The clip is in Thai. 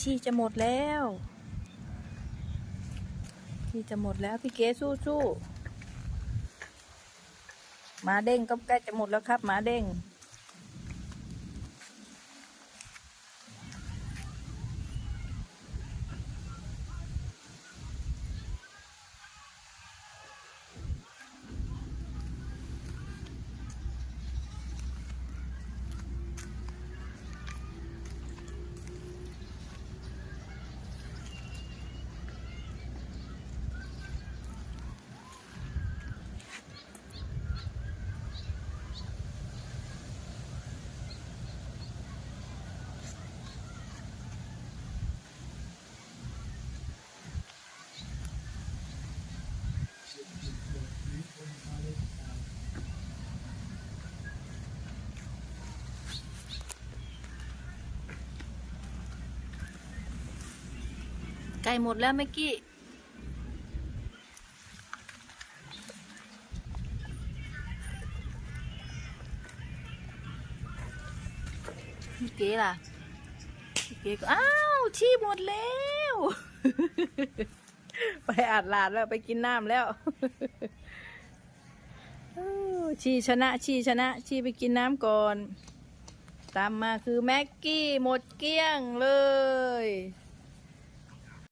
ชีจะหมดแล้วชีจะหมดแล้วพี่เก๋สู้สู้หมาเด้งก็ใกล้จะหมดแล้วครับหมาเด้ง ใกล้หมดแล้วเมื่อกี้ พี่เก๋ล่ะ พี่เก๋ก็อ้าว ชีหมดแล้ว ไปอาดลาดแล้วไปกินน้ำแล้วชีชนะชีชนะชีไปกินน้ำก่อน ตามมาคือแม็กกี้หมดเกลี้ยงเลย